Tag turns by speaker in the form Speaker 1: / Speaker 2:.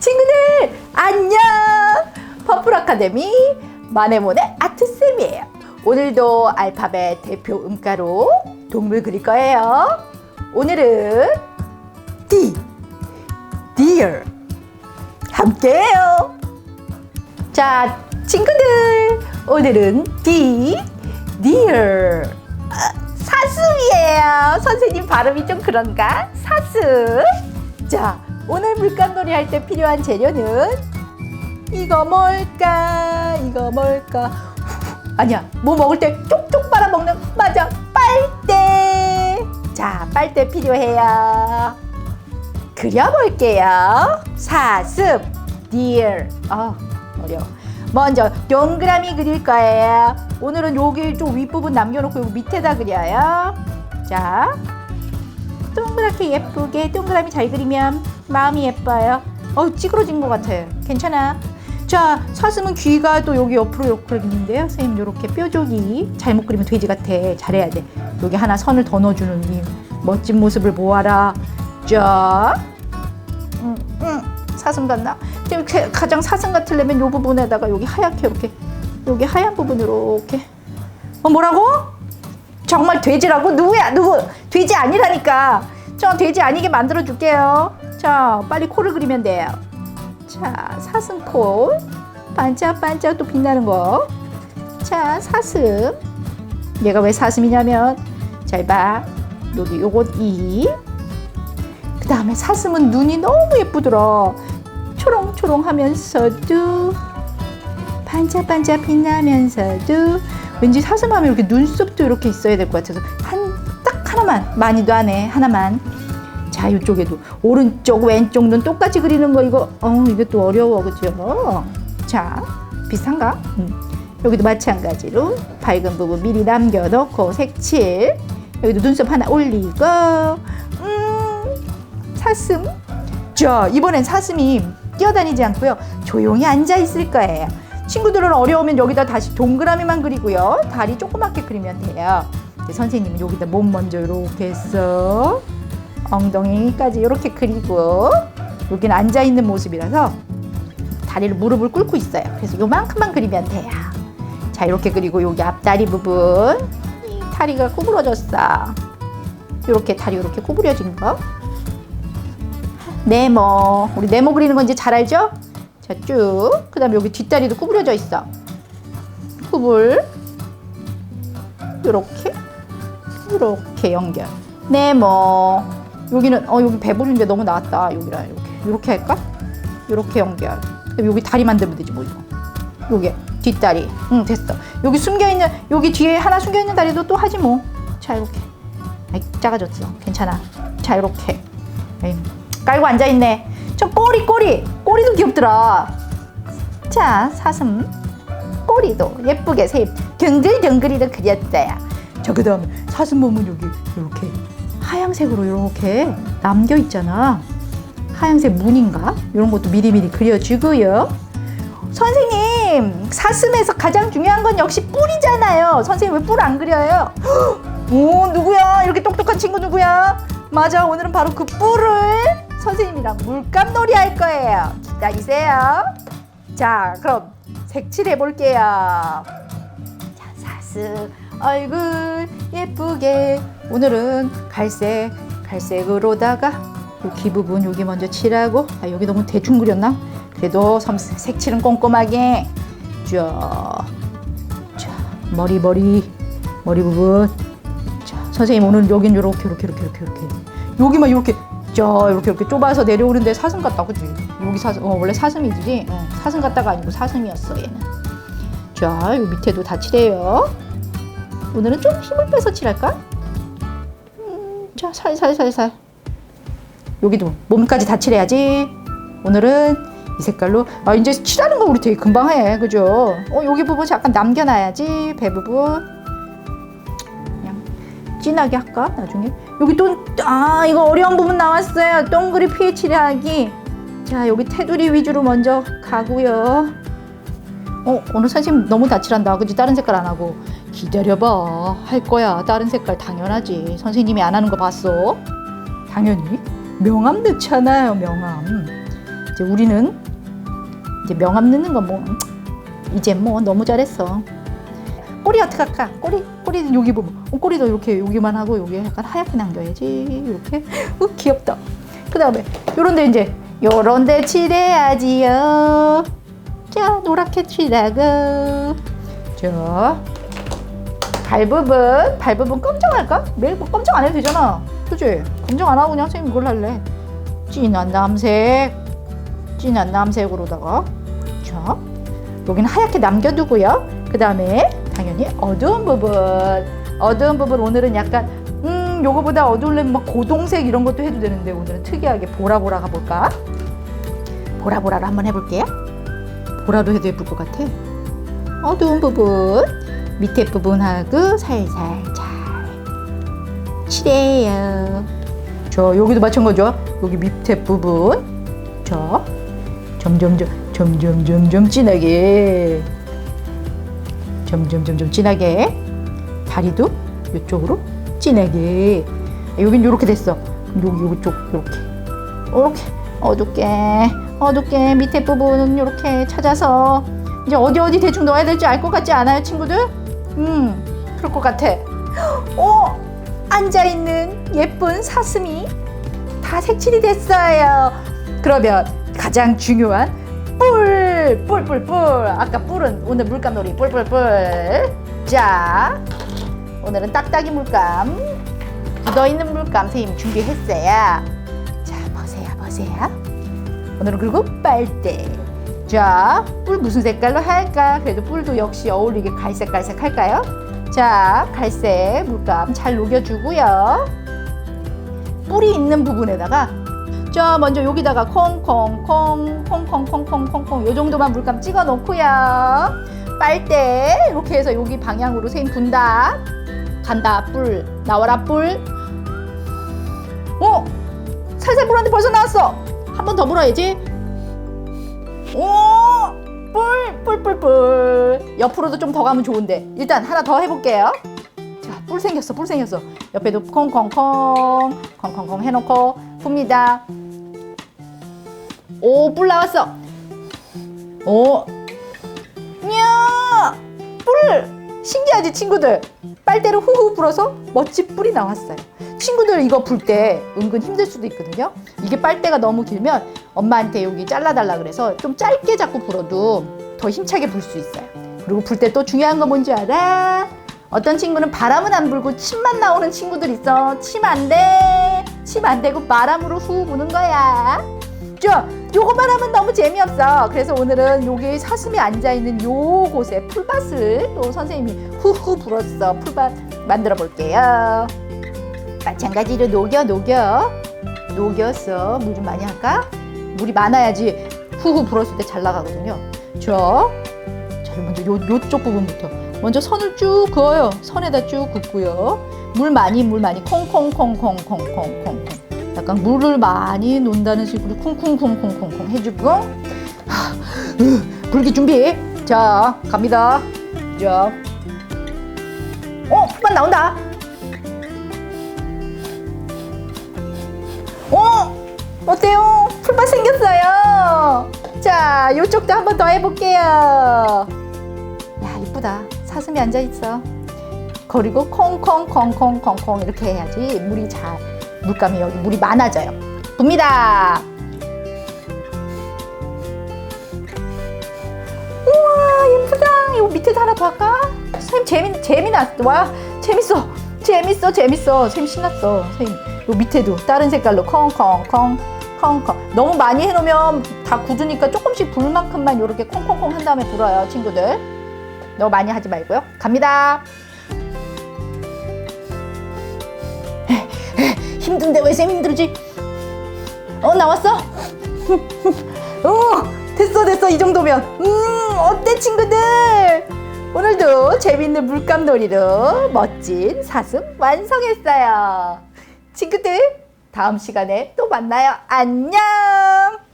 Speaker 1: 친구들 안녕! 퍼플 아카데미 마네모네 아트쌤이에요. 오늘도 알파벳 대표 음가로 동물 그릴 거예요. 오늘은 D Deer. 함께해요. 자 친구들 오늘은 D Deer. 아, 사슴이에요. 선생님 발음이 좀 그런가? 사슴. 자 오늘 물감놀이 할 때 필요한 재료는 이거 뭘까? 이거 뭘까? 후, 아니야. 뭐 먹을 때 쪽쪽 빨아 먹는 맞아. 빨대. 자, 빨대 필요해요. 그려볼게요. 사슴, deer. 아, 어려워. 먼저 동그라미 그릴 거예요. 오늘은 여기 좀 윗부분 남겨놓고 여기 밑에다 그려요. 자, 동그랗게 예쁘게 동그라미 잘 그리면 마음이 예뻐요. 어 찌그러진 것 같아. 괜찮아. 자 사슴은 귀가 또 여기 옆으로 옆으로 있는데요. 선생님 이렇게 뾰족이 잘못 그리면 돼지 같아. 잘해야 돼. 여기 하나 선을 더 넣어주는 이 멋진 모습을 보아라. 자, 음, 음, 사슴 같나? 가- 가장 사슴 같으려면 이 부분에다가 여기 하얗게 이렇게 여기 하얀 부분 이렇게. 어 뭐라고? 정말 돼지라고? 누구야? 누구? 돼지 아니라니까. 저 돼지 아니게 만들어 줄게요. 자, 빨리 코를 그리면 돼요. 자, 사슴 코. 반짝반짝 또 빛나는 거. 자, 사슴. 얘가 왜 사슴이냐면, 잘 봐. 여기 요건 이. 그 다음에 사슴은 눈이 너무 예쁘더라. 초롱초롱 하면서도, 반짝반짝 빛나면서도, 왠지 사슴하면 이렇게 눈썹도 이렇게 있어야 될 것 같아서 한 딱 하나만 많이도 안 해 하나만 자 이쪽에도. 오른쪽 왼쪽 눈 똑같이 그리는 거 이거. 어 이게 또 어려워 그죠? 자 비슷한가? 음. 여기도 마찬가지로 밝은 부분 미리 남겨놓고 색칠. 여기도 눈썹 하나 올리고. 음 사슴. 자 이번엔 사슴이 뛰어다니지 않고요. 조용히 앉아 있을 거예요. 친구들은 어려우면 여기다 다시 동그라미만 그리고요. 다리 조그맣게 그리면 돼요. 선생님은 여기다 몸 먼저 이렇게 해서 엉덩이까지 이렇게 그리고 여기는 앉아 있는 모습이라서 다리를 무릎을 꿇고 있어요. 그래서 요만큼만 그리면 돼요. 자 이렇게 그리고 여기 앞다리 부분. 이 다리가 구부러졌어. 이렇게 다리 이렇게 구부려진 거. 네모. 우리 네모 그리는 건 이제 잘 알죠? 자 쭉. 그다음에 여기 뒷다리도 구부려져 있어. 구불. 이렇게. 이렇게 연결. 네모 여기는 어 여기 배부른데 너무 나왔다. 여기랑 이렇게. 이렇게 할까? 이렇게 연결 여기 다리 만들면 되지 뭐 이거. 요게. 뒷다리. 응 됐어. 여기 숨겨있는 여기 뒤에 하나 숨겨있는 다리도 또 하지 뭐자 이렇게. 아이 작아졌어. 괜찮아. 자 이렇게. 에이, 깔고 앉아있네. 저 꼬리 꼬리. 꼬리도 귀엽더라. 자 사슴. 꼬리도 예쁘게 세 덩글덩글이도 그렸어요 자 그 다음에 사슴 몸은 여기 이렇게 하양색으로 이렇게 남겨 있잖아. 하양색 무늬인가? 이런 것도 미리미리 그려주고요. 선생님 사슴에서 가장 중요한 건 역시 뿔이잖아요. 선생님 왜 뿔 안 그려요? 오 누구야? 이렇게 똑똑한 친구 누구야? 맞아 오늘은 바로 그 뿔을 선생님이랑 물감놀이 할 거예요. 기다리세요. 자 그럼 색칠해 볼게요. 자 사슴 얼굴 예쁘게 오늘은 갈색 갈색으로다가 여기 부분 여기 먼저 칠하고 아 여기 너무 대충 그렸나? 그래도 섬 색칠은 꼼꼼하게. 쫙 자, 머리 머리 머리 부분. 자, 선생님 오늘 여긴 요렇게 요렇게 요렇게 요렇게 요렇게. 여기만 요렇게 저 이렇게 이렇게 좁아서 내려오는데 사슴 같다 그지 여기 사슴 어 원래 사슴이지. 어, 사슴 같다가 아니고 사슴이었어 얘는. 자, 요 밑에도 다 칠해요. 오늘은 좀 힘을 빼서 칠할까? 음, 자, 살살살살. 여기도 몸까지 다 칠해야지. 오늘은 이 색깔로 아 이제 칠하는 거 우리 되게 금방 해, 그죠? 어 여기 부분 잠깐 남겨놔야지 배 부분. 그냥 진하게 할까 나중에? 여기 또아 이거 어려운 부분 나왔어요. 동그리 피해 칠하기. 자 여기 테두리 위주로 먼저 가고요. 어, 오늘 선생님 너무 다칠한다. 그지? 다른 색깔 안 하고. 기다려봐. 할 거야. 다른 색깔 당연하지. 선생님이 안 하는 거 봤어? 당연히. 명암 넣잖아요, 명암. 이제 우리는 이제 명암 넣는 건 뭐 이제 뭐 너무 잘했어. 꼬리 어떻게 할까? 꼬리 꼬리는 여기 보면 어, 꼬리도 이렇게 여기만 하고 여기 약간 하얗게 남겨야지 이렇게 어, 귀엽다. 그 다음에 요런데 이제 요런데 칠해야지요. 자 노랗게 칠하고 자 발 부분 발 부분 검정할까? 매일 뭐 검정 안 해도 되잖아. 그지? 검정 안 하고 그냥 선생님 이걸 할래. 진한 남색 진한 남색으로다가 자 여기는 하얗게 남겨두고요. 그 다음에 당연히 어두운 부분 어두운 부분 오늘은 약간 음 요거보다 어두울려면 막 고동색 이런 것도 해도 되는데 오늘은 특이하게 보라보라 가볼까? 보라보라로 한번 해볼게요. 보라로 해도 예쁠 것 같아. 어두운 부분 밑에 부분하고 살살 잘 칠해요. 저 여기도 마찬가지죠. 여기 밑에 부분 저 점점점 점점 점점 진하게 점점 점점 진하게 다리도 이쪽으로 진하게 여긴 이렇게 됐어. 여기 이쪽 이렇게 이렇게 어둡게 어둡게 밑에 부분 이렇게 찾아서 이제 어디 어디 대충 넣어야 될지 알 것 같지 않아요, 친구들? 음, 그럴 것 같아. 어, 앉아 있는 예쁜 사슴이 다 색칠이 됐어요. 그러면 가장 중요한 뿔, 뿔, 뿔, 뿔. 아까 뿔은 오늘 물감놀이 뿔, 뿔, 뿔. 자, 오늘은 딱딱이 물감, 묻어 있는 물감 선생님 준비했어요. 자, 보세요, 보세요. 오늘은 그리고 빨대. 자, 뿔 무슨 색깔로 할까? 그래도 뿔도 역시 어울리게 갈색 갈색 할까요? 자, 갈색 물감 잘 녹여주고요. 뿔이 있는 부분에다가 자, 먼저 여기다가 콩콩콩 콩콩콩콩콩콩 요 정도만 물감 찍어 놓고요. 빨대 이렇게 해서 여기 방향으로 생 분다. 간다 뿔 나와라 뿔. 어? 살살 불었는데 벌써 나왔어. 한 번더 불어야지. 오! 뿔, 뿔, 뿔, 뿔. 옆으로도 좀 더 가면 좋은데. 일단 하나 더 해볼게요. 자, 뿔 생겼어, 뿔 생겼어. 옆에도 콩콩콩, 콩콩콩 해놓고 풉니다. 오, 뿔 나왔어. 오, 이야, 뿔! 신기하지, 친구들? 빨대로 후후 불어서 멋진 뿔이 나왔어요. 친구들 이거 불 때 은근 힘들 수도 있거든요. 이게 빨대가 너무 길면 엄마한테 여기 잘라달라 그래서 좀 짧게 잡고 불어도 더 힘차게 불 수 있어요. 그리고 불 때 또 중요한 거 뭔지 알아? 어떤 친구는 바람은 안 불고 침만 나오는 친구들 있어. 침 안 돼. 침 안 되고 바람으로 후 부는 거야. 자, 요거만 하면 너무 재미없어. 그래서 오늘은 여기 사슴이 앉아 있는 요곳에 풀밭을 또 선생님이 후후 불었어. 풀밭 만들어 볼게요. 마찬가지로 녹여 녹여 녹여서 물좀 많이 할까? 물이 많아야지 후후 불었을 때 잘 나가거든요. 자, 자 먼저 요 요쪽 부분부터 먼저 선을 쭉 그어요. 선에다 쭉 긋고요. 물 많이 물 많이 콩콩콩콩콩콩콩콩 약간 물을 많이 논다는 식으로 쿵쿵쿵쿵쿵쿵 해주고 하, 으, 불기 준비. 자 갑니다. 자, 어 풀만 나온다. 어때요? 풀밭 생겼어요. 자, 요쪽도 한번 더 해볼게요. 야, 이쁘다. 사슴이 앉아있어. 그리고 콩콩콩콩콩콩 이렇게 해야지 물이 잘, 물감이 여기 물이 많아져요. 봅니다. 우와, 예쁘다. 이거 밑에도 하나 더 할까? 선생님 재미, 재미났어. 와, 재밌어. 재밌어, 재밌어. 선생님 신났어. 선생님. 요 밑에도 다른 색깔로 콩콩콩 콩콩 너무 많이 해놓으면 다 굳으니까 조금씩 불 만큼만 이렇게 콩콩콩 한 다음에 불어요 친구들. 너무 많이 하지 말고요. 갑니다. 힘든데 왜 쌤 힘들지? 어 나왔어? 어 됐어 됐어 이 정도면. 음 어때 친구들? 오늘도 재밌는 물감놀이로 멋진 사슴 완성했어요. 친구들, 다음 시간에 또 만나요. 안녕!